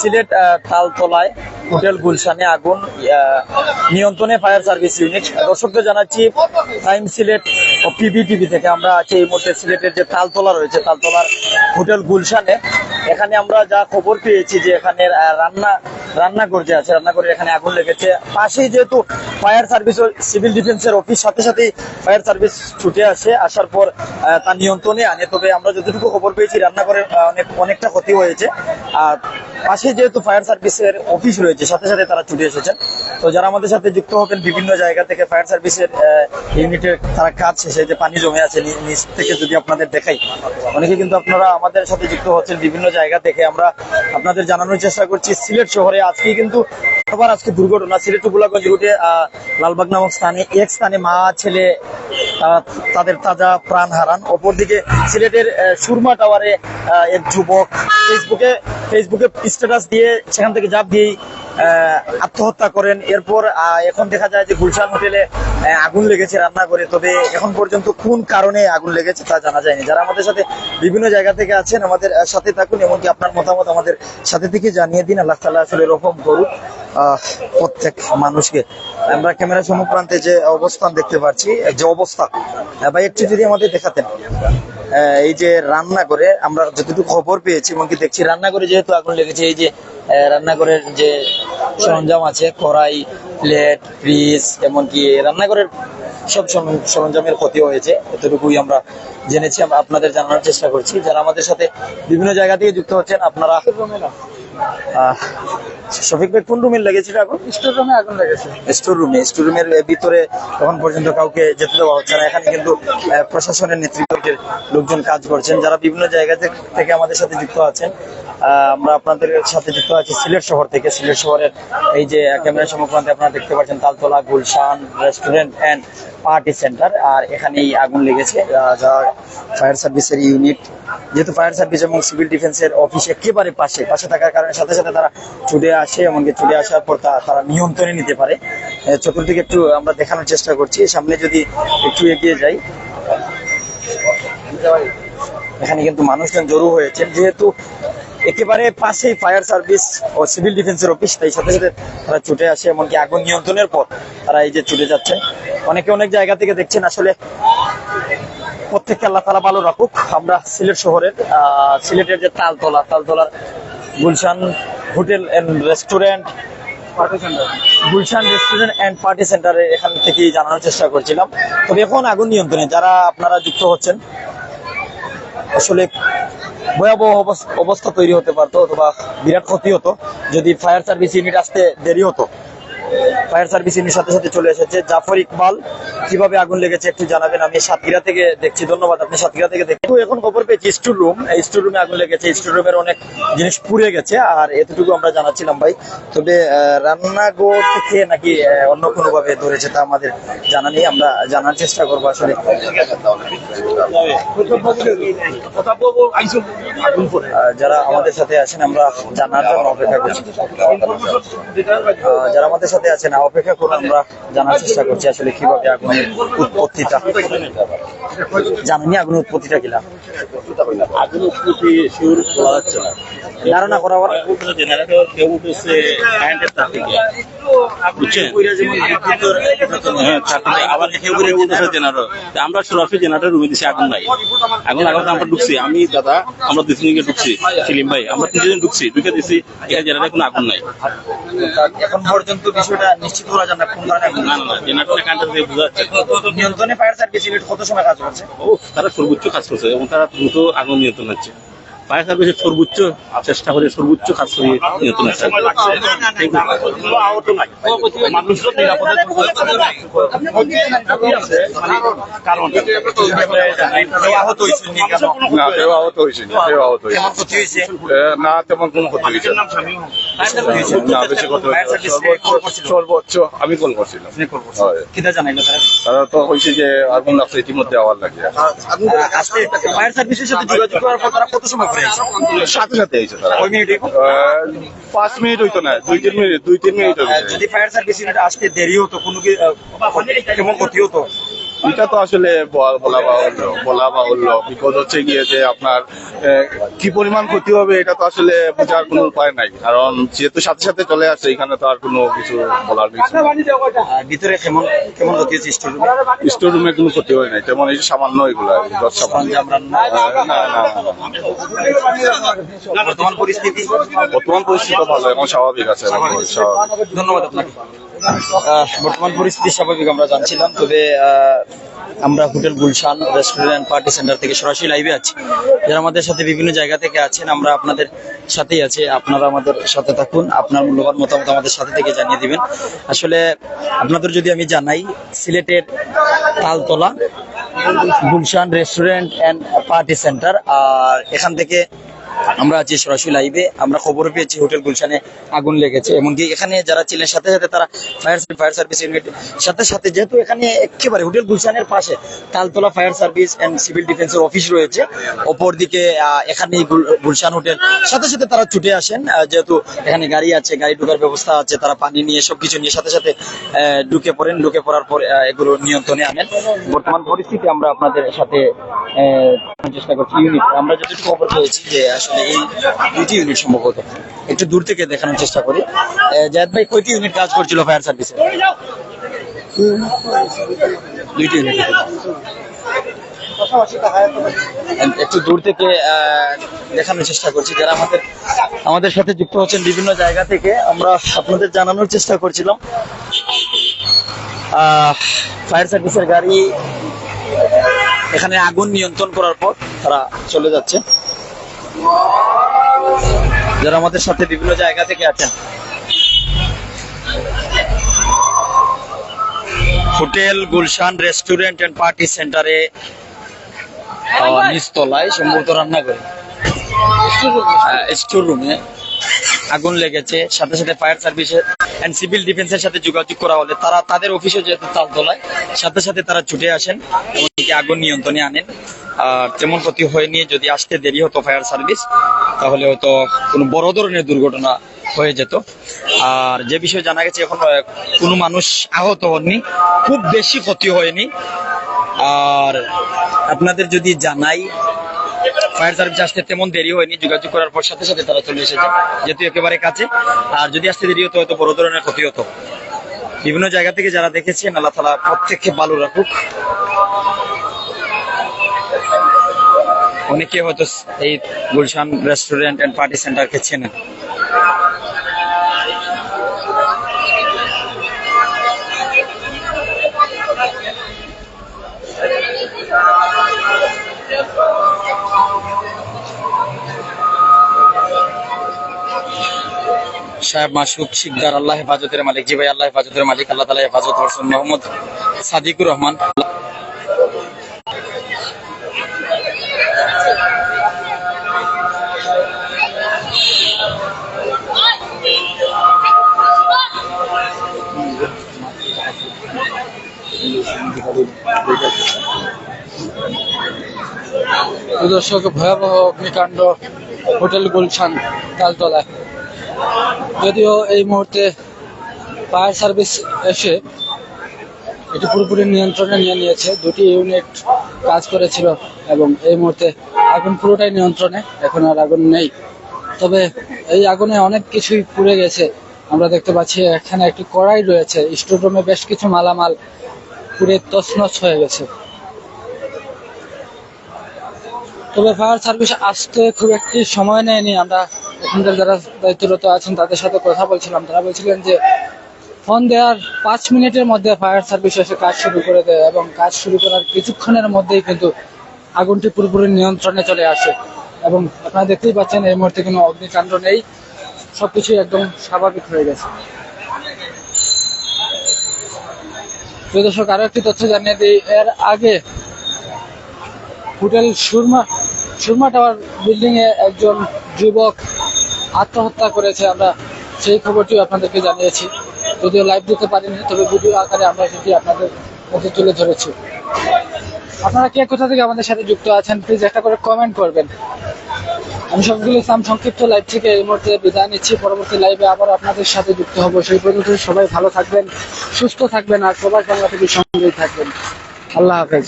Sylhet তালতলায় hotel গুলশানে আগুন নিয়ন্ত্রণে ফায়ার সার্ভিস ইউনিট। দর্শকদের জানাচ্ছি, টাইম সিলেট ও পিবি টিভি থেকে আমরা আছি এই মুহূর্তে সিলেটের যে তালতলা রয়েছে, তালতলার হোটেল গুলশানে। এখানে আমরা যা খবর পেয়েছি যে এখানে রান্না, রান্নাঘর যে আছে রান্না করে এখানে আগুন লেগেছে। পাশেই যেহেতু ফায়ার সার্ভিস ও সিভিল ডিফেন্সের অফিস, সাথে সাথে ফায়ার সার্ভিস ছুটে আসে। আসার পর তার নিয়ন্ত্রণে আনে। তবে আমরা যতটুকু খবর পেয়েছি, রান্নাঘরের অনেক, অনেকটা ক্ষতি হয়েছে। আর পাশে যেহেতু ফায়ার সার্ভিসের অফিস রয়েছে, সাথে সাথে তারা ছুটে এসেছেন। তো যারা আমাদের সাথে যুক্ত হবেন, বিভিন্ন জায়গা থেকে ফায়ার সার্ভিসের ইউনিটের তারা কাজ শেষে যে পানি জমে আছে নিচ থেকে যদি আপনাদের দেখাই, অনেকে কিন্তু আপনারা আমাদের সাথে যুক্ত হচ্ছেন বিভিন্ন জায়গা থেকে আমরা আপনাদের জানানোর চেষ্টা করছি, সিলেট শহরে আজকে কিন্তু আবার আজকে দুর্ঘটনা সিলেট উপলাগঞ্জ রুটে লালবাগ নামক স্থানে, এক স্থানে মা, ছেলে তাদের তাজা প্রাণ হারান। অপরদিকে সিলেটের সুরমা টাওয়ারে এক যুবক ফেসবুকে ফেসবুকে স্ট্যাটাস দিয়ে সেখান থেকে জাপ দিয়েই আত্মহত্যা করেন। এরপর এখন দেখা যায় যে গুলশান হোটেলে আগুন লেগেছে রান্না করে তবে এখন পর্যন্ত কোন কারণে আগুন লেগেছে তা জানা যায়নি। যারা আমাদের সাথে বিভিন্ন জায়গা থেকে আছেন, আমাদের সাথে থাকুন, এমনকি আপনার মতামত আমাদের সাথে থেকে জানিয়ে দিন। আল্লাহ তালা আসলে এরকম করুক। প্রত্যেক মানুষকে। আমরা ক্যামেরা সমপ্রান্তে যে অবস্থান দেখতে পাচ্ছি যে অবস্থা বা একটু যদি আমাদের দেখাতেন। এই যে রান্না করে আমরা যতটুকু খবর পেয়েছি এবং কি দেখছি রান্না করে যেহেতু আগুন লেগেছে, এই যে রান্নাঘরের যে সরঞ্জাম আছে কড়াই প্লেট ফ্রিজ এমনকি রান্নাঘরের সব সরঞ্জামের ক্ষতি হয়েছে। এতটুকুই আমরা জেনেছি আমরা আপনাদের জানানোর চেষ্টা করছি। যারা আমাদের সাথে বিভিন্ন জায়গা থেকে যুক্ত হচ্ছেন আপনারা আহ, শফিক ভাই কোন রুমে লেগেছিল আগুন স্টোর রুমে আগুন লেগেছে। স্টোর রুমে স্টোর রুমের ভিতরে এখন পর্যন্ত কাউকে যেতে দেওয়া হচ্ছে না। এখানে কিন্তু প্রশাসনের নেতৃত্বের লোকজন কাজ করছেন। যারা বিভিন্ন জায়গা থেকে- আমাদের সাথে যুক্ত আছেন আমরা আপনাদের সাথে যুক্ত আছি সিলেট শহর থেকে। সিলেট শহরের এই যে ক্যামেরা সম্মুখপ্রান্তে আপনারা দেখতে পাচ্ছেন Taltala, Gulshan restaurant and party centre আর এখানেই আগুন লেগেছে। যা ফায়ার সার্ভিসের ইউনিট যেহেতু ফায়ার সার্ভিস এবং সিভিল ডিফেন্সের অফিস একেবারে পাশে পাশে থাকার কারণে সাথে সাথে তারা ছুটে আসে, এমনকি ছুটে আসার পর তারা নিয়ন্ত্রণে নিতে পারে। চতুর্দিকে একটু আমরা দেখানোর চেষ্টা করছি। সামনে যদি একটু এগিয়ে যাই, এখানে কিন্তু মানুষজন জড়ো হয়েছে যেহেতু একেবারে পাশেই ফায়ার সার্ভিস ও সিভিল ডিফেন্সের অফিস, তাই সাথে সাথে তারা ছুটে আসে, এমনকি আগুন নিয়ন্ত্রণের পর তারা এই যে ছুটে যাচ্ছে। অনেকে অনেক জায়গা থেকে দেখছেন, আসলে প্রত্যেককে আল্লাহ তালা ভালো রাখুক। আমরা সিলেট শহরের সিলেটের যে Taltala তালতলার Gulshan hotel and restaurant Gulshan restaurant and party সেন্টারে এখান থেকেই জানানোর চেষ্টা করছিলাম। তবে এখন আগুন নিয়ন্ত্রণে, যারা আপনারা যুক্ত হচ্ছেন, আসলে ভয়াবহ অবস- অবস্থা তৈরি হতে পারতো অথবা বিরাট ক্ষতি হতো। যদি ফায়ার সার্ভিস ইউনিট আসতে দেরি হতো। ফায়ার সার্ভিস ইউনিট সাথে সাথে চলে এসেছে। জাফর ইকবাল, কীভাবে আগুন লেগেছে একটু জানাবেন। আমি সাতক্ষীরা থেকে দেখছি। ধন্যবাদ, আপনি সাতক্ষীরা থেকে দেখছি এখন খবর পেয়েছি, স্টোর রুম। এই স্টোর রুমে আগুন লেগেছে। স্টোর রুমের অনেক জিনিস পুড়ে গেছে, আর এতটুকু আমরা জানাচ্ছিলাম ভাই। তবে রান্নাঘর থেকে নাকি অন্য কোনোভাবে ধরেছে তা আমাদের জানা নেই। আমরা জানার চেষ্টা করব আসলে। যারা আমাদের সাথে আছেন, আমরা জানার জন্য অপেক্ষা করছি। যারা আমাদের সাথে আছেন অপেক্ষা করে আমরা জানার চেষ্টা করছি আসলে কীভাবে আগুনের উৎপত্তিটা। জানেনি আগুনের উৎপত্তিটা কিনা? আগুন উৎপত্তি শিওর বলা যাচ্ছে না। ধারণা করা জেনারেটর কেউ উঠেছে কারেন্টের তার থেকে বুঝছেন? হ্যাঁ তার থেকে আবার কেউ করে উঠেছে জেনারেটর। আমরা সরাসরি জেনারেটর রুমে দিছি আগুন নাই। আগুন লাগাতে আমরা ঢুকছি। আমি দাদা আমরা দুজনকে ঢুকছি সেলিম ভাই। আমরা তিনজন ঢুকছি ঢুকে দিছি এখানে জেনারেটর কোনো আগুন নাই। এখন পর্যন্ত বিষয়টা নিশ্চিত করা যায় না কোন কারণে। নিয়ন্ত্রণে ফায়ার সার্ভিস ইউনিট কত সময় কাজ করছে ও তারা সর্বোচ্চ কাজ করছে এবং তারা দ্রুত আগুন নিয়ন্ত্রণ হচ্ছে ফায়ার সার্ভিসের সর্বোচ্চ চেষ্টা করে সর্বোচ্চ কাজ করে হয়েছেন নি তেমন কোনো ক্ষতি হয়েছে না বেশি ক্ষতি সর্বোচ্চ আমি কল করছিলাম তারা তো হয়েছে যে আগুন লাগছে ইতিমধ্যে আওয়ার লাগে আসতে ফায়ার সার্ভিসের সাথে যোগাযোগ করার পর তারা কত সময়? সাথে সাথে হয়েছে তারা। মিনিটে পাঁচ মিনিট হইতো না দুই তিন মিনিট দুই তিন মিনিট যদি ফায়ার সার্ভিস ইউনিট আসতে দেরি হতো কোনো কি কেমন ক্ষতি হতো? এটা তো আসলে বলা বাহুল্য বলা বাহুল্য বিপদ হচ্ছে গিয়ে যে আপনার কি পরিমাণ ক্ষতি হবে এটা তো আসলে বোঝার কোনো উপায় নাই। কারণ যেহেতু সাথে সাথে চলে আসছে এখানে তো আর কোনো কিছু বলার কিছু ভিতরে কেমন কেমন ক্ষতি স্টোর স্টোর রুমে কোনো ক্ষতি হয় নাই। তেমন এই যে সামান্য এগুলো দশ সামান্য। বর্তমান পরিস্থিতি? বর্তমান পরিস্থিতি ভালো এবং স্বাভাবিক আছে। ধন্যবাদ আপনাকে। বর্তমান পরিস্থিতি স্বাভাবিক আমরা জানছিলাম, তবে আমরা hotel Gulshan restaurant and party centre থেকে সরাসরি লাইভে আছি। যারা আমাদের সাথে বিভিন্ন জায়গা থেকে আছেন, আমরা আপনাদের সাথেই আছি। আপনারা আমাদের সাথে থাকুন, আপনার মূল্যবান মতামত আমাদের সাথে থেকে জানিয়ে দিবেন। আসলে, আপনাদের যদি আমি জানাই, সিলেটের Taltala, Gulshan restaurant and party centre, আর এখান থেকে আমরা আছি সরাসরি লাইভে আমরা খবর পেয়েছি হোটেল গুলশানে আগুন লেগেছে। এমনকি এখানে যারা ছিলেন, সাথে সাথে তারা ফায়ার ফায়ার সার্ভিস ইউনিট সাথে সাথে যেহেতু এখানে একেবারে হোটেল গুলশানের পাশে Taltala fire service and civil ডিফেন্সের অফিস রয়েছে, অপরদিকে এখানে গুলশান হোটেল। সাথে সাথে তারা ছুটে আসেন যেহেতু এখানে গাড়ি আছে, গাড়ি ঢোকার ব্যবস্থা আছে, তারা পানি নিয়ে সবকিছু নিয়ে সাথে সাথে ঢুকে পড়েন, ঢুকে পড়ার পর এগুলো নিয়ন্ত্রণে আনেন। বর্তমান পরিস্থিতি আমরা আপনাদের সাথে চেষ্টা করছি। ইউনিট, আমরা যতটুকু খবর পেয়েছি যে আসলে এই দুইটি ইউনিট সম্ভবত। একটু দূর থেকে দেখানোর চেষ্টা করি। জায়েদ ভাই, কয়টি ইউনিট কাজ করছিল ফায়ার সার্ভিসে দুইটি ইউনিট একটু দূর থেকে দেখানোর চেষ্টা করছি। যারা আমাদের আমাদের সাথে যুক্ত হচ্ছেন বিভিন্ন জায়গা থেকে, আমরা আপনাদের জানানোর চেষ্টা করছিলাম। ফায়ার সার্ভিসের গাড়ি এখানে আগুন নিয়ন্ত্রণ করার পর তারা চলে যাচ্ছে। যারা আমাদের সাথে বিভিন্ন জায়গা থেকে আছেন। Hotel, Gulshan restaurant and party সেন্টারে নিচতলায় সম্ভবত রান্না করে। স্টোর রুমে আগুন লেগেছে। সাথে সাথে ফায়ার সার্ভিসের এন্ড সিভিল ডিফেন্সের সাথে যোগাযোগ করা হলে তারা তাদের অফিসে যেহেতু তালতলায় সাথে সাথে তারা ছুটে আসেন, এমনকি আগুন নিয়ন্ত্রণে আনেন। আর তেমন ক্ষতি হয়নি, যদি আসতে দেরি হতো ফায়ার সার্ভিস, তাহলে হয়তো কোনো বড় ধরনের দুর্ঘটনা হয়ে যেত। আর যে বিষয়ে জানা গেছে, এখন কোনো মানুষ আহত হননি, খুব বেশি ক্ষতি হয়নি। আর আপনাদের যদি জানাই ফায়ার সার্ভিস আসতে তেমন দেরি হয়নি, যোগাযোগ করার পর সাথে সাথে তারা চলে এসেছে, যেহেতু একেবারে কাছে। আর যদি আসতে দেরি হতো, হয়তো বড় ধরনের ক্ষতি হতো। বিভিন্ন জায়গা থেকে যারা দেখেছেন, আল্লাহ তালা প্রত্যেককে ভালো রাখুক। অনেকে হয়তো এই গুলশান রেস্টুরেন্ট এন্ড পার্টি সেন্টারকে চেনেন। সাহেব মাসুক শিকদার, আল্লাহ হেফাজতের মালিক, জি ভাই, আল্লাহ হেফাজতের মালিক, আল্লাহ তালা হেফাজত করছেন মোহাম্মদ সাদিকুর রহমান। দর্শক ভয়াবহ অগ্নিকাণ্ড হোটেল গুলশান তালতলায় যদিও এই মুহূর্তে ফায়ার সার্ভিস এসে এটি পুরোপুরি নিয়ন্ত্রণে নিয়ে নিয়েছে। দুটি ইউনিট কাজ করেছিল এবং এই মুহূর্তে আগুন পুরোটাই নিয়ন্ত্রণে। এখন আর আগুন নেই। তবে এই আগুনে অনেক কিছুই পুড়ে গেছে। আমরা দেখতে পাচ্ছি এখানে একটি কড়াই রয়েছে। স্টোর রুমে বেশ কিছু মালামাল পুড়ে তছনছ হয়ে গেছে। তবে ফায়ার সার্ভিস আসতে খুব একটি সময় নেয়নি। আমরা এখানকার যারা দায়িত্বরত আছেন, তাদের সাথে কথা বলছিলাম। তারা বলছিলেন যে ফোন দেওয়ার পাঁচ মিনিটের মধ্যে ফায়ার সার্ভিস এসে কাজ শুরু করে দেয় এবং কাজ শুরু করার কিছুক্ষণের মধ্যেই কিন্তু আগুনটি পুরোপুরি নিয়ন্ত্রণে চলে আসে। এবং আপনারা দেখতেই পাচ্ছেন, এই মুহূর্তে কোনো অগ্নিকাণ্ড নেই। সবকিছু একদম স্বাভাবিক হয়ে গেছে। প্রিয় আরও একটি তথ্য জানিয়ে দিই। এর আগে hotel Surma Surma tower building এ একজন যুবক আত্মহত্যা করেছে, আমরা সেই খবরটিও আপনাদেরকে জানিয়েছি। যদিও লাইভ দিতে পারিনি, তবে ভিডিও আকারে আমরা সেটি আপনাদের মধ্যে তুলে ধরেছি। আপনারা কে, কোথা থেকে আমাদের সাথে যুক্ত আছেন? প্লিজ একটা করে কমেন্ট করবেন। আমি সবগুলো ইসলাম, সংক্ষিপ্ত লাইভ থেকে এই মুহূর্তে বিদায় নিচ্ছি। পরবর্তী লাইভে আবার আপনাদের সাথে যুক্ত হব। সেই পর্যন্ত সবাই ভালো থাকবেন, সুস্থ থাকবেন, আর প্রবাস বাংলা টিভির সঙ্গেই থাকবেন। আল্লাহ হাফেজ।